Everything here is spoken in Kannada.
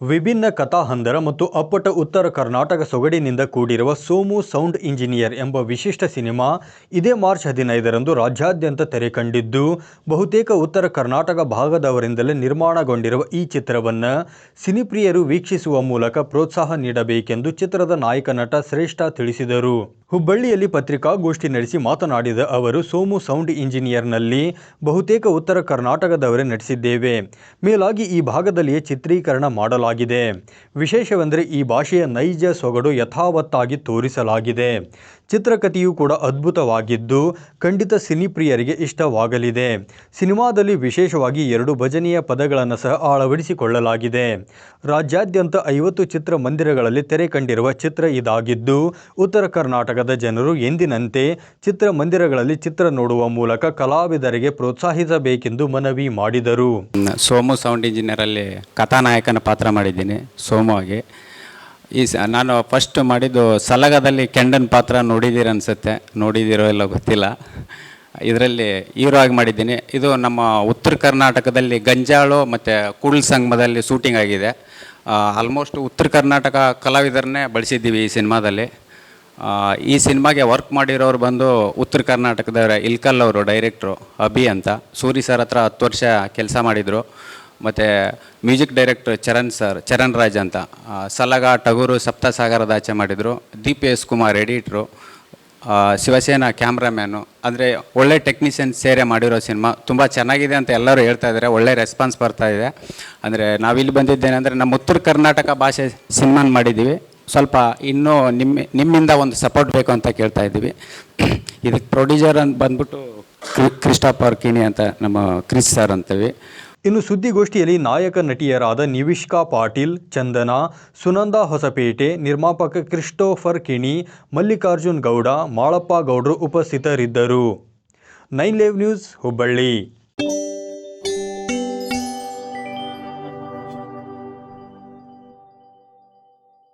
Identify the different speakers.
Speaker 1: ವಿಭಿನ್ನ ಕಥಾಹಂದರ ಮತ್ತು ಅಪ್ಪಟ ಉತ್ತರ ಕರ್ನಾಟಕ ಸೊಗಡಿನಿಂದ ಕೂಡಿರುವ ಸೋಮು ಸೌಂಡ್ ಇಂಜಿನಿಯರ್ ಎಂಬ ವಿಶಿಷ್ಟ ಸಿನಿಮಾ ಇದೇ ಮಾರ್ಚ್ ಹದಿನೈದರಂದು ರಾಜ್ಯಾದ್ಯಂತ ತೆರೆ ಕಂಡಿದ್ದು, ಬಹುತೇಕ ಉತ್ತರ ಕರ್ನಾಟಕ ಭಾಗದವರಿಂದಲೇ ನಿರ್ಮಾಣಗೊಂಡಿರುವ ಈ ಚಿತ್ರವನ್ನು ಸಿನಿಪ್ರಿಯರು ವೀಕ್ಷಿಸುವ ಮೂಲಕ ಪ್ರೋತ್ಸಾಹ ನೀಡಬೇಕೆಂದು ಚಿತ್ರದ ನಾಯಕ ನಟ ಶ್ರೇಷ್ಠ ತಿಳಿಸಿದರು. ಹುಬ್ಬಳ್ಳಿಯಲ್ಲಿ ಪತ್ರಿಕಾಗೋಷ್ಠಿ ನಡೆಸಿ ಮಾತನಾಡಿದ ಅವರು, ಸೋಮು ಸೌಂಡ್ ಇಂಜಿನಿಯರ್ನಲ್ಲಿ ಬಹುತೇಕ ಉತ್ತರ ಕರ್ನಾಟಕದವರೇ ನಟಿಸಿದ್ದೇವೆ. ಮೇಲಾಗಿ ಈ ಭಾಗದಲ್ಲಿಯೇ ಚಿತ್ರೀಕರಣ ಮಾಡಲಾಗಿದೆ. ವಿಶೇಷವೆಂದರೆ ಈ ಭಾಷೆಯ ನೈಜ ಸೊಗಡು ಯಥಾವತ್ತಾಗಿ ತೋರಿಸಲಾಗಿದೆ. ಚಿತ್ರಕಥೆಯೂ ಕೂಡ ಅದ್ಭುತವಾಗಿದ್ದು, ಖಂಡಿತ ಸಿನಿಪ್ರಿಯರಿಗೆ ಇಷ್ಟವಾಗಲಿದೆ. ಸಿನಿಮಾದಲ್ಲಿ ವಿಶೇಷವಾಗಿ ಎರಡು ಭಜನೆಯ ಪದಗಳನ್ನು ಸಹ ಅಳವಡಿಸಿಕೊಳ್ಳಲಾಗಿದೆ. ರಾಜ್ಯಾದ್ಯಂತ ಐವತ್ತು ಚಿತ್ರಮಂದಿರಗಳಲ್ಲಿ ತೆರೆ ಕಂಡಿರುವ ಚಿತ್ರ ಇದಾಗಿದ್ದು, ಉತ್ತರ ಕರ್ನಾಟಕದ ಜನರು ಎಂದಿನಂತೆ ಚಿತ್ರಮಂದಿರಗಳಲ್ಲಿ ಚಿತ್ರ ನೋಡುವ ಮೂಲಕ ಕಲಾವಿದರಿಗೆ ಪ್ರೋತ್ಸಾಹಿಸಬೇಕೆಂದು ಮನವಿ ಮಾಡಿದರು.
Speaker 2: ಸೋಮು ಸೌಂಡ್ ಇಂಜಿನಿಯರಲ್ಲಿ ಕಥಾನಾಯಕನ ಪಾತ್ರ ಮಾಡಿದ್ದೀನಿ ಸೋಮವಾಗಿ ಈ ಸ, ನಾನು ಫಸ್ಟ್ ಮಾಡಿದ್ದು ಸಲಗದಲ್ಲಿ ಕೆಂಡನ್ ಪಾತ್ರ ನೋಡಿದ್ದೀರ ಅನಿಸುತ್ತೆ ನೋಡಿದ್ದೀರೋ ಇಲ್ಲ ಗೊತ್ತಿಲ್ಲ. ಇದರಲ್ಲಿ ಹೀರೋ ಆಗಿ ಮಾಡಿದ್ದೀನಿ. ಇದು ನಮ್ಮ ಉತ್ತರ ಕರ್ನಾಟಕದಲ್ಲಿ ಗಂಜಾಳು ಮತ್ತು ಕುಳ್ ಸಂಗಮದಲ್ಲಿ ಶೂಟಿಂಗ್ ಆಗಿದೆ. ಆಲ್ಮೋಸ್ಟ್ ಉತ್ತರ ಕರ್ನಾಟಕ ಕಲಾವಿದರನ್ನೇ ಬಳಸಿದ್ದೀವಿ ಈ ಸಿನಿಮಾದಲ್ಲಿ. ಈ ಸಿನಿಮಾಗೆ ವರ್ಕ್ ಮಾಡಿರೋರು ಬಂದು ಉತ್ತರ ಕರ್ನಾಟಕದವರ, ಇಲ್ಕಲ್ ಅವರು ಡೈರೆಕ್ಟ್ರು ಅಭಿ ಅಂತ. ಸೂರಿ ಸರ್ ಹತ್ರ ಹತ್ತು ವರ್ಷ ಕೆಲಸ ಮಾಡಿದರು. ಮತ್ತು music director Charan sir Charan Raj ಅಂತ. ಸಲಗ, ಟಗೂರು, ಸಪ್ತಸಾಗರದ ಆಚೆ ಮಾಡಿದರು. Deep S Kumar editor Shivasena cameraman ಅಂದರೆ ಒಳ್ಳೆ ಟೆಕ್ನಿಷಿಯನ್ ಸೇರೆ ಮಾಡಿರೋ ಸಿನಿಮಾ. ತುಂಬ ಚೆನ್ನಾಗಿದೆ ಅಂತ ಎಲ್ಲರೂ ಹೇಳ್ತಾ ಇದ್ದಾರೆ ಒಳ್ಳೆ ರೆಸ್ಪಾನ್ಸ್ ಬರ್ತಾ ಇದೆ. ಅಂದರೆ ನಾವಿಲ್ಲಿ ಬಂದಿದ್ದೇನೆಂದರೆ ನಮ್ಮ ಉತ್ತರ ಕರ್ನಾಟಕ ಭಾಷೆ ಸಿನಿಮಾನ ಮಾಡಿದ್ದೀವಿ. ಸ್ವಲ್ಪ ಇನ್ನೂ ನಿಮ್ಮ, ನಿಮ್ಮಿಂದ ಒಂದು ಸಪೋರ್ಟ್ ಬೇಕು ಅಂತ ಕೇಳ್ತಾ ಇದ್ದೀವಿ. ಇದಕ್ಕೆ ಪ್ರೊಡ್ಯೂಸರ್ ಅಂತ ಬಂದ್ಬಿಟ್ಟು ಕ್ರಿಸ್ಟಾಪ್ ಕಿನಿ ಅಂತ ನಮ್ಮ ಕ್ರಿಸ್ ಸರ್ ಅಂತೀವಿ
Speaker 1: ಇನ್ನು ಸುದ್ದಿಗೋಷ್ಠಿಯಲ್ಲಿ ನಾಯಕ ನಟಿಯರಾದ ನಿವಿಷ್ಕಾ ಪಾಟೀಲ್, ಚಂದನ, ಸುನಂದ ಹೊಸಪೇಟೆ, ನಿರ್ಮಾಪಕ ಕ್ರಿಸ್ಟೋಫರ್ ಕಿಣಿ, ಮಲ್ಲಿಕಾರ್ಜುನ್ ಗೌಡ, ಮಾಳಪ್ಪ ಗೌಡರು ಉಪಸ್ಥಿತರಿದ್ದರು. Nine leave news Hubballi.